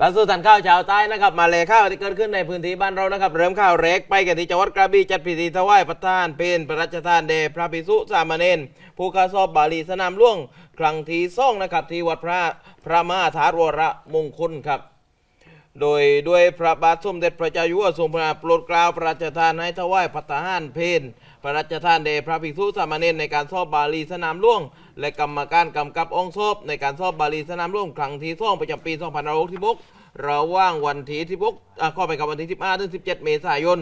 กระสู้ทันข้าวชาวใต้นะครับ มาเลข้าวที่เกิดขึ้นในพื้นที่บ้านเรานะครับ เริ่มข้าวเร็กไปกันที่จังหวัดกระบี่จัดพิธีถวายประทานเพนพระราชทานเดชพระภิกษุสามเณรผู้กาสอบบาลีสนามหล่วง ครั้งที่ซ่องนะครับที่วัดพระพระมาธารวรมงคลครับ โดยด้วยพระบาทสมเด็จพระเจ้าอยู่หัวทรงพระโปรดเกล้าพระราชทานให้ถวายพัฒหารเพนพระราชทานเดชพระภิกษุสามเณรในการสอบบาลีสนามหลวง และกรรมการกำกับองค์สอบในการสอบบาลีสนามหลวงครั้งที่สองประจำปี2566ระหว่างวันที่16อะข้อไปกับวันที่15ถึง17 เมษายน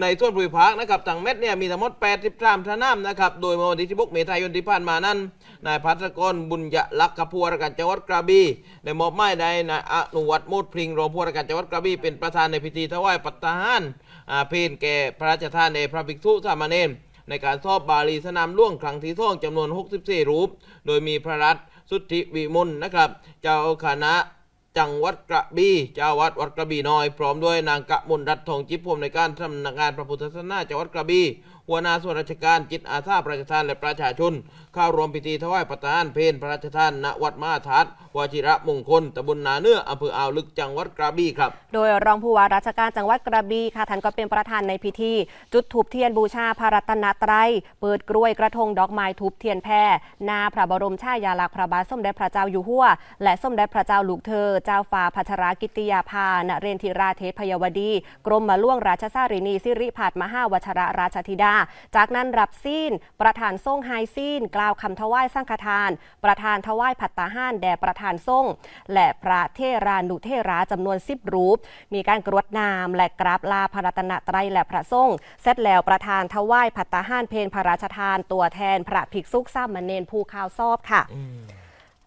ในส่วนภูมิภาคนะครับทางเม็ดเนี่ยมีทั้งหมด 83สนามนะครับ โดยเมื่อวันที่16เมษายนที่ผ่านมานั้นนายพัฒกรบุญยลักษ์ผู้ว่าราชการจังหวัดกระบี่ได้มอบหมายในนายอนุวัฒน์โมดพริงรองผู้ว่าราชการจังหวัดกระบี่เป็นประธานในพิธีถวายปัตตาหารอาเพนแก่พระราชทานในพระภิกษุสามเณรในการสอบบาลีสนามล่วงครั้งที่สองจำนวน 64 รูป โดยมีพระรัตนสุทธิวิมลนะครับ เจ้าคณะ จังหวัดกระบี่เจ้าวัดวัดกระบี่น้อย พร้อมด้วยนางกะมลรัตน์ทองจิบพรมในการทำนักงานพระพุทธศาสนาจังหวัดกระบี่หัวหน้าส่วนราชการจิตอาสาประชาทานและประชาชน เข้ารวมพิธีถวายประทานเพนพระราชทานณวัดมาธาตุวชิระมงคลตำบลนาเนื้ออำเภออ่าวลึกจังหวัดกระบี่ครับ โดยรองผู้ว่าราชการจังหวัดกระบี่ค่ะท่านก็เป็นประธานในพิธี จุดถูปเทียนบูชาพระรัตนตรัยเปิดกล้วยกระทงดอกไม้ทุบเทียนแพรนาพระบรมชายาลักษณ์พระบาทสมเด็จพระเจ้าอยู่หัว และสมเด็จพระเจ้าลูกเธอเจ้าฟ้าพัชรกิติยาภานเรนทิราเทพยวดี กรมมาล่วงราชสารินีสิริพัฒมหาวชรราชธิดา จากนั้นรับซีนประธานทรงไฮซีนกล่าวคำถวายสังฆทาน ประธานถวายผัตตาหารแด่ประธานทรงและพระเทรานุเทราจำนวน10รูป มีการกรวดน้ำและกราบลาพระรัตนตรัยและพระทรงเสร็จแล้วประธานถวายผัตตาหารเพนพระราชทาน ตัวแทนพระภิกษุสามเณรภูข่าวซอบค่ะ